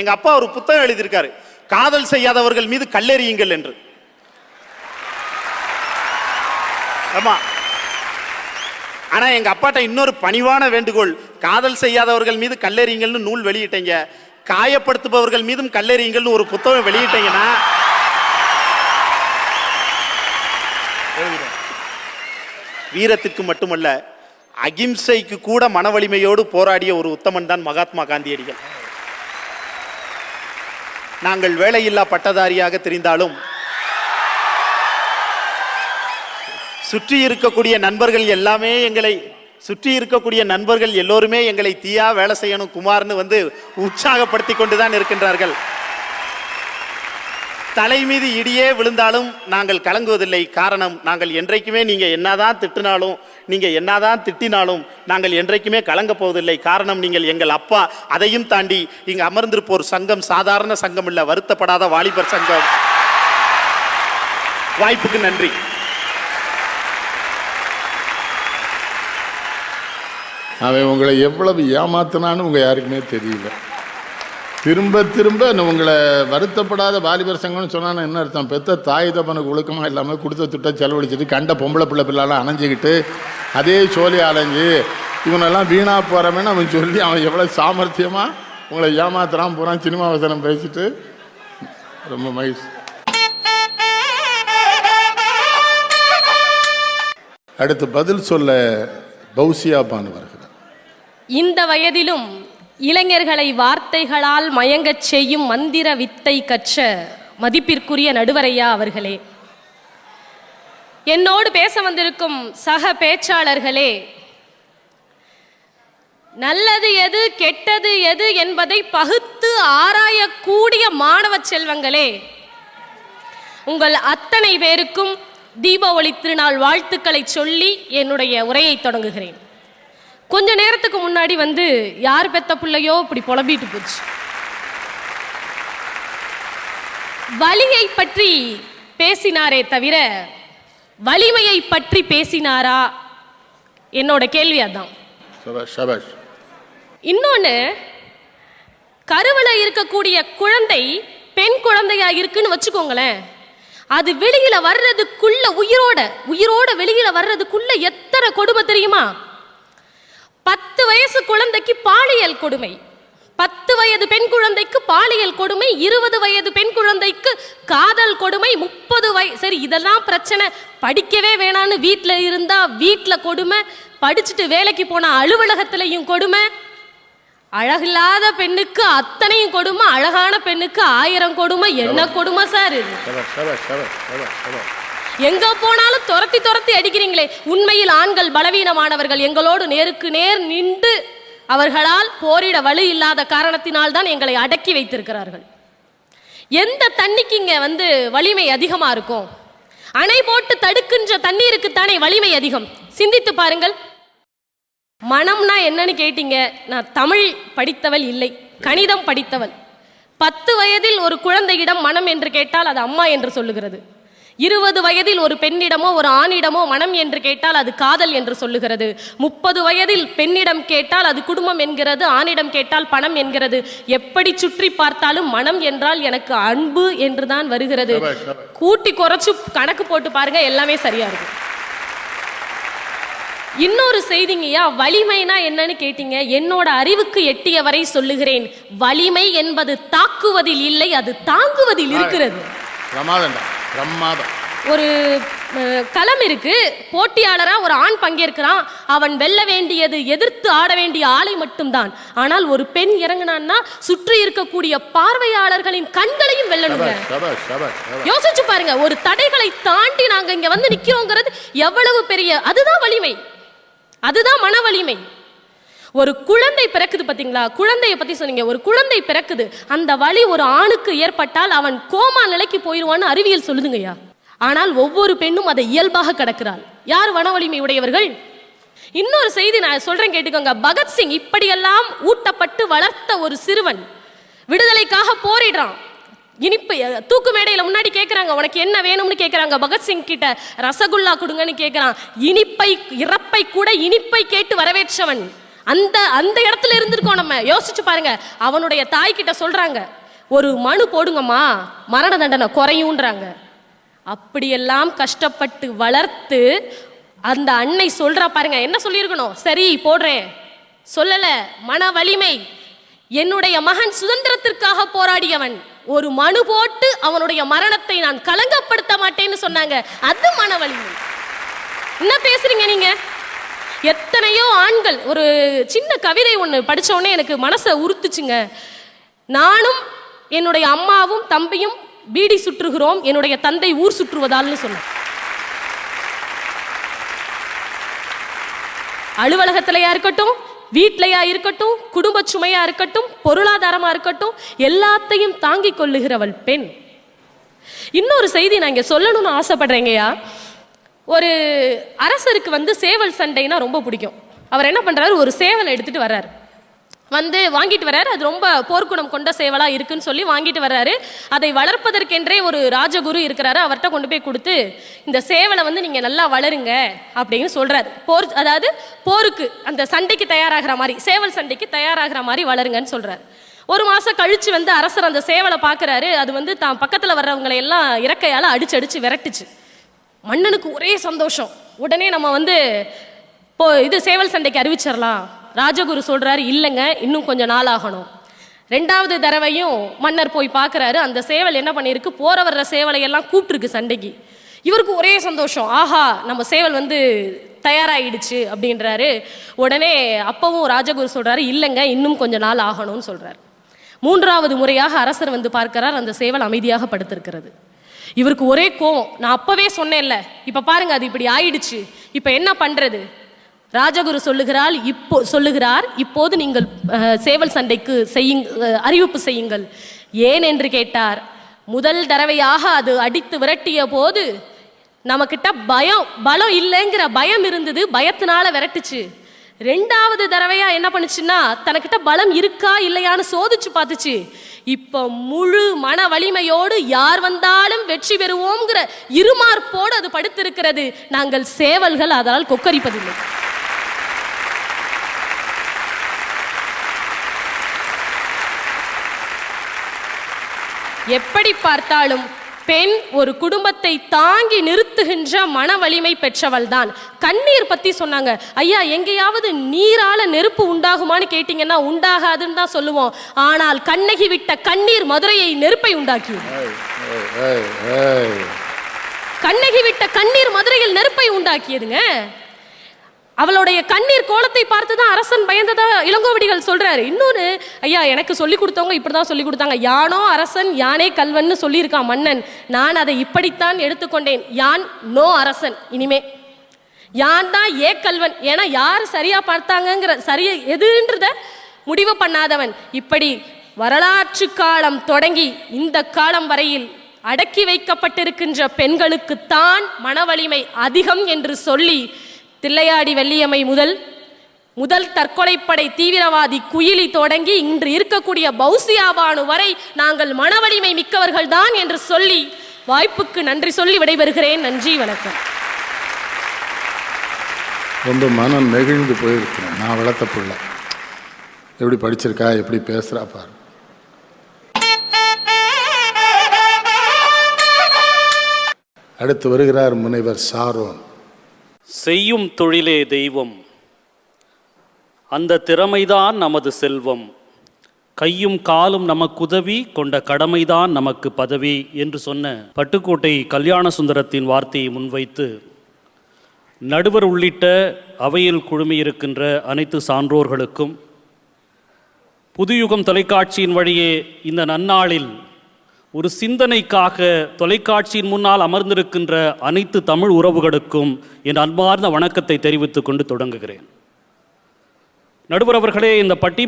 எங்க அப்பா ஒரு புத்தகம் எழுதியிருக்காரு காதல் செய்யாதவர்கள் மீது கல்லெறியுங்கள் என்று. ஆமா. ஆனா எங்க அப்பாட்ட இன்னொரு பணிவான வேண்டுகோள் காதல் செய்யாதவர்கள் மீது கல்லெறியுங்கள்னு நூல் வெளியிட்டீங்க காயப்படுத்துபவர்கள் மீதும் கல்லெறியுங்கள்னு ஒரு புத்தகம் வெளியிட்டீங்கன்னா வீரத்திற்கு மட்டுமல்ல அகிம்சைக்கு கூட மன வலிமையோடு போராடிய ஒரு உத்தமன் தான் மகாத்மா காந்தியடிகள். நாங்கள் வேலையில்லா பட்டதாரியாக தெரிந்தாலும் சுற்றி இருக்கக்கூடிய நண்பர்கள் எல்லாமே எங்களை சுற்றி இருக்கக்கூடிய நண்பர்கள் எல்லோருமே எங்களை தீயா வேலை செய்யணும் குமார்னு வந்து உற்சாகப்படுத்தி கொண்டுதான் இருக்கின்றார்கள். தலை மீது இடியே விழுந்தாலும் நாங்கள் கலங்குவதில்லை. காரணம் நாங்கள் என்றைக்குமே நீங்கள் என்னதான் திட்டினாலும் நீங்கள் என்னதான் திட்டினாலும் நாங்கள் என்றைக்குமே கலங்க போவதில்லை. காரணம் நீங்கள் எங்கள் அப்பா. அதையும் தாண்டி இங்கே அமர்ந்திருப்போர் சங்கம் சாதாரண சங்கம் இல்லை வருத்தப்படாத வாலிபர் சங்கம். வாய்ப்புக்கு நன்றி. அவன் உங்களை எவ்வளவு ஏமாத்தினான்னு உங்கள் யாருக்குமே தெரியல. திரும்ப திரும்ப உங்களை வருத்தப்படாத வாலிபர் சங்கம்னு சொன்னால் என்ன அர்த்தம்? பெத்த தாய் தப்பனுக்கு ஒழுக்கமாக இல்லாமல் கொடுத்த திட்டம் செலவழிச்சிட்டு கண்ட பொம்பளை பிள்ளை பிள்ளைலாம் அணைஞ்சிக்கிட்டு அதே சோழி அலைஞ்சு இவனெல்லாம் வீணாக போகிறவன்னு அவன் சொல்லி அவன் எவ்வளோ சாமர்த்தியமாக உங்களை ஏமாத்துறான் போகிறான் சினிமா வசனம் பேசிட்டு. ரொம்ப மகிழ்ச்சி. அடுத்து பதில் சொல்ல பௌசியா பானு வருகிறார் இந்த வயதிலும் இளைஞர்களை வார்த்தைகளால் மயங்கச் செய்யும் மந்திர வித்தை கற்ற மதிப்பிற்குரிய நடுவரையா அவர்களே. என்னோடு பேச வந்திருக்கும் சக பேச்சாளர்களே நல்லது எது கெட்டது எது என்பதை பகுத்து ஆராயக்கூடிய மாணவ செல்வங்களே உங்கள் அத்தனை பேருக்கும் தீபாவளி திருநாள் வாழ்த்துக்களை சொல்லி என்னுடைய உரையை தொடங்குகிறேன். கொஞ்ச நேரத்துக்கு முன்னாடி வந்து யார் பெத்த பிள்ளையோ இப்படி புலம்பிட்டு போச்சு. வலியை பற்றி பேசினாரே தவிர வலிமையை பற்றி பேசினாரா? என்னோட கேள்வி அதான். இன்னொன்று கருவில் இருக்கக்கூடிய குழந்தை பெண் குழந்தையா இருக்குன்னு வச்சுக்கோங்களேன். அது வெளியில வர்றதுக்குள்ள உயிரோட உயிரோட வெளியில வர்றதுக்குள்ள எத்தனை கொடுமை தெரியுமா? பத்து வயசு குழந்தைக்கு பாலியல் கொடுமை. பத்து வயது பெண் குழந்தைக்கு பாலியல் கொடுமை இருபது வயது பெண் குழந்தைக்கு காதல் கொடுமை முப்பது வய சரி இதெல்லாம் பிரச்சனை. படிக்கவே வேணான்னு வீட்டில் இருந்தா வீட்டில் கொடுமை. படிச்சுட்டு வேலைக்கு போன அலுவலகத்திலையும் கொடுமை. அழகில்லாத பெண்ணுக்கு அத்தனையும் கொடுமை அழகான பெண்ணுக்கு ஆயிரம் கொடுமை. என்ன கொடுமை சார் இது? எங்க போனாலும் துரத்தி துரத்தி அடிக்கிறீங்களே. உண்மையில் ஆண்கள் பலவீனமானவர்கள். எங்களோடு நேருக்கு நேர் நின்று அவர்களால் போரிட வலு இல்லாத காரணத்தினால் தான் எங்களை அடக்கி வைத்திருக்கிறார்கள். எந்த தண்ணிக்கு இங்க வந்து வலிமை அதிகமா இருக்கும்? அணை போட்டு தடுக்கின்ற தண்ணீருக்குத்தானே வலிமை அதிகம்? சிந்தித்து பாருங்கள். மனம்னா என்னன்னு கேட்டீங்க. நான் தமிழ் படித்தவள் இல்லை. கணிதம் படித்தவள். பத்து வயதில் ஒரு குழந்தையிடம் மனம் என்று கேட்டால் அது அம்மா என்று சொல்லுகிறது. இருபது வயதில் ஒரு பெண்ணிடமோ ஒரு ஆணிடமோ மனம் என்று கேட்டால் அது காதல் என்று சொல்லுகிறது. முப்பது வயதில் பெண்ணிடம் கேட்டால் அது குடும்பம் என்கிறது ஆணிடம் கேட்டால் பணம் என்கிறது. எப்படி சுற்றி பார்த்தாலும் மனம் என்றால் எனக்கு அன்பு என்று தான் வருகிறது. கூட்டி குறைச்சு கணக்கு போட்டு பாருங்க எல்லாமே சரியா இருக்கும் இன்னொரு செய்திங்கய்யா வலிமைனா என்னன்னு கேட்டீங்க. என்னோட அறிவுக்கு எட்டிய வரை சொல்லுகிறேன். வலிமை என்பது தாக்குவதில் இல்லை அது தாங்குவதில் இருக்கிறது. பிரமாதம் ஒரு களம் இருக்கு. போட்டியாளரா ஒரு ஆண் பங்கேற்கிறான். அவன் வெல்ல வேண்டியது எதிர்த்து ஆட வேண்டிய ஆளை மட்டும்தான். ஆனால் ஒரு பெண் இறங்குனான்னா சுற்றி இருக்கக்கூடிய பார்வையாளர்களின் கண்களையும் வெல்லணுங்க. யோசிச்சு பாருங்க ஒரு தடைகளை தாண்டி நாங்க இங்க வந்து நிக்கிறோங்கிறது எவ்வளவு பெரிய அதுதான் வலிமை. அதுதான் மன வலிமை. ஒரு குழந்தை பிறக்குது பார்த்தீங்களா குழந்தையை பற்றி சொன்னீங்க. ஒரு குழந்தை பிறக்குது. அந்த வழி ஒரு ஆணுக்கு ஏற்பட்டால் அவன் கோமா நிலைக்கு போயிடுவான்னு அறிவியல் சொல்லுதுங்கய்யா ஆனால் ஒவ்வொரு பெண்ணும் அதை இயல்பாக கடக்கிறாள். யார் வனவலிமை உடையவர்கள்? இன்னொரு செய்தி நான் சொல்றேன் கேட்டுக்கோங்க. பகத்சிங் இப்படியெல்லாம் ஊட்டப்பட்டு வளர்த்த ஒரு சிறுவன் விடுதலைக்காக போரிடுறான். இனிப்பு தூக்கு மேடையில் முன்னாடி கேட்குறாங்க உனக்கு என்ன வேணும்னு கேட்குறாங்க பகத்சிங் கிட்ட ரசகுல்லா கொடுங்கன்னு கேட்குறான் இனிப்பை இறப்பை கூட இனிப்பை கேட்டு வரவேற்றவன். அந்த அந்த இடத்துல இருந்திருக்கோம் நம்ம. யோசிச்சு பாருங்க. அவனுடைய தாய் கிட்ட சொல்றாங்க ஒரு மனு போடுங்கம்மா. மரண தண்டனை குறையுன்றாங்க அப்படியெல்லாம் கஷ்டப்பட்டு வளர்த்து அந்த அன்னை சொல்றா பாருங்க. என்ன சொல்லியிருக்கணும்? சரி போடுறேன். சொல்லல. மன வலிமை. என்னுடைய மகன் சுதந்திரத்திற்காக போராடியவன். ஒரு மனு போட்டு அவனுடைய மரணத்தை நான் கலங்கப்படுத்த மாட்டேன்னு சொன்னாங்க. அது மன வலிமை. என்ன பேசுறீங்க நீங்க? எத்தனையோ ஆண்கள். ஒரு சின்ன கவிதை ஒன்று படிச்ச உடனே எனக்கு மனசை உறுத்துச்சுங்க. நானும் என்னுடைய அம்மாவும் தம்பியும் பீடி சுற்றுகிறோம். என்னுடைய தந்தை ஊர் சுற்றுவதால்னு சொன்னேன். அலுவலகத்திலையா இருக்கட்டும் வீட்லையா இருக்கட்டும் குடும்ப சுமையா இருக்கட்டும் பொருளாதாரமா இருக்கட்டும் எல்லாத்தையும் தாங்கிக் கொள்ளுகிறவள் பெண். இன்னொரு செய்தி நான் இங்க சொல்லணும்னு ஆசைப்படுறேங்கய்யா. ஒரு அரசருக்கு வந்து சேவல் சண்டைனா ரொம்ப பிடிக்கும். அவர் என்ன பண்ணுறாரு ஒரு சேவலை எடுத்துகிட்டு வர்றாரு. வந்து வாங்கிட்டு வர்றாரு. அது ரொம்ப போர்க்குணம் கொண்ட சேவலாக இருக்குன்னு சொல்லி வாங்கிட்டு வர்றாரு. அதை வளர்ப்பதற்கென்றே ஒரு ராஜகுரு இருக்கிறாரு. அவர்கிட்ட கொண்டு போய் கொடுத்து இந்த சேவலை வந்து நீங்கள் நல்லா வளருங்க அப்படின்னு சொல்கிறாரு போர் அதாவது போருக்கு அந்த சண்டைக்கு தயாராகிற மாதிரி சேவல் சண்டைக்கு தயாராகிற மாதிரி வளருங்கன்னு சொல்கிறாரு ஒரு மாதம் கழித்து வந்து அரசர் அந்த சேவலை பார்க்குறாரு அது வந்து தான் பக்கத்தில் வர்றவங்களை எல்லாம் இறக்கையால் அடிச்சு அடித்து விரட்டுச்சு. மன்னனுக்கு ஒரே சந்தோஷம். உடனே நம்ம வந்து இப்போ இது சேவல் சண்டைக்கு அறிவிச்சிடலாம் ராஜகுரு சொல்கிறாரு இல்லைங்க இன்னும் கொஞ்சம் நாள் ஆகணும். ரெண்டாவது தடவையும் மன்னர் போய் பார்க்கறாரு அந்த சேவல் என்ன பண்ணியிருக்கு போற வர்ற சேவலை எல்லாம் கூப்பிட்டுருக்கு சண்டைக்கு. இவருக்கு ஒரே சந்தோஷம் ஆஹா நம்ம சேவல் வந்து தயாராகிடுச்சு அப்படின்றாரு. உடனே அப்பவும் ராஜகுரு சொல்கிறாரு இல்லைங்க இன்னும் கொஞ்ச நாள் ஆகணும்னு சொல்கிறார் மூன்றாவது முறையாக அரசர் வந்து பார்க்கிறார் அந்த சேவல் அமைதியாக படுத்திருக்கிறது. இவருக்கு ஒரே கோவம். நான் அப்பவே சொன்னேன்ல இப்ப பாருங்க அது இப்படி ஆயிடுச்சு. இப்ப என்ன பண்றது? ராஜகுரு சொல்லுகிறாள் இப்போ சொல்லுகிறார் இப்போது நீங்கள் சேவல் சண்டைக்கு செய்யுங் அறிவிப்பு செய்யுங்கள். ஏன் என்று கேட்டார். முதல் தடவையாக அது அடித்து விரட்டிய போது நம்மக்கிட்ட பயம் பலம் இல்லைங்கிற பயம் இருந்தது பயத்தினால விரட்டுச்சு. ரெண்டாவது தடவையா என்ன பண்ணுச்சுன்னா தனக்கிட்ட பலம் இருக்கா இல்லையான்னு சோதிச்சு பார்த்துச்சு. இப்போ முழு மன வலிமையோடு யார் வந்தாலும் வெற்றி பெறுவோங்கிற இருமார்ப்போடு அது படுத்திருக்கிறது. நாங்கள் சேவல்கள் அதனால் கொக்கரிப்பதில்லை. எப்படி பார்த்தாலும் பெண் ஒரு குடும்பத்தை தாங்கி நிறுத்துகின்ற மன வலிமை பெற்றவள் தான் கண்ணீர் பத்தி சொன்னாங்க. ஐயா எங்கேயாவது நீரால நெருப்பு உண்டாகுமான்னு கேட்டீங்கன்னா உண்டாகாதுன்னு தான் சொல்லுவோம். ஆனால் கண்ணகி விட்ட கண்ணீர் மதுரையை நெருப்பை ஏய். கண்ணகி விட்ட கண்ணீர் மதுரையில் நெருப்பை உண்டாக்கியதுங்க. அவளுடைய கண்ணீர் கோலத்தை பார்த்து தான் அரசன் பயந்ததா இளங்கோவடிகள் சொல்றாரு. இன்னொன்று ஐயா எனக்கு சொல்லி கொடுத்தவங்க இப்படிதான் சொல்லி கொடுத்தாங்க. யானோ அரசன் யானே கல்வன்னு சொல்லியிருக்கான் மன்னன். நான் அதை இப்படித்தான் எடுத்துக்கொண்டேன். யான் நோ அரசன் இனிமே. யான் தான் ஏ கல்வன். ஏன்னா யார் சரியா பார்த்தாங்கங்கிற சரியா எதுன்றத முடிவு பண்ணாதவன். இப்படி வரலாற்று காலம் தொடங்கி இந்த காலம் வரையில் அடக்கி வைக்கப்பட்டிருக்கின்ற பெண்களுக்குத்தான் மனவலிமை அதிகம் என்று சொல்லி தில்லையாடி வெள்ளியம்மை முதல் முதல் தற்கொலைப்படை தீவிரவாதி குயிலி தொடங்கி இன்று இருக்கக்கூடிய பௌசியாபானு வரை நாங்கள் மனவலிமை மிக்கவர்கள் தான் என்று சொல்லி வாய்ப்புக்கு நன்றி சொல்லி விடைபெறுகிறேன். நன்றி வணக்கம். ரொம்ப மனம் நெகிழ்ந்து போயிருக்கிறேன். நான் வளர்த்த பிள்ளை. எப்படி படிச்சிருக்கா எப்படி பேசுகிறா பாரு. அடுத்து வருகிறார் முனைவர் சாரோன். செய்யும் தொழிலே தெய்வம். அந்த திறமைதான் நமது செல்வம். கையும் காலும் நமக்குதவி கொண்ட கடமைதான் நமக்கு பதவி என்று சொன்ன பட்டுக்கோட்டை கல்யாண சுந்தரத்தின் வார்த்தையை முன்வைத்து நடுவர் உள்ளிட்ட அவையில் குழுமியிருக்கின்ற அனைத்து சான்றோர்களுக்கும் புதுயுகம் தொலைக்காட்சியின் வழியே இந்த நன்னாளில் ஒரு சிந்தனைக்காக தொலைக்காட்சியின் முன்னால் அமர்ந்திருக்கின்ற அனைத்து தமிழ் உறவுகளுக்கும் என் அன்பார்ந்த வணக்கத்தை தெரிவித்துக் கொண்டு தொடங்குகிறேன். நடுவர் அவர்களே இந்த பட்டி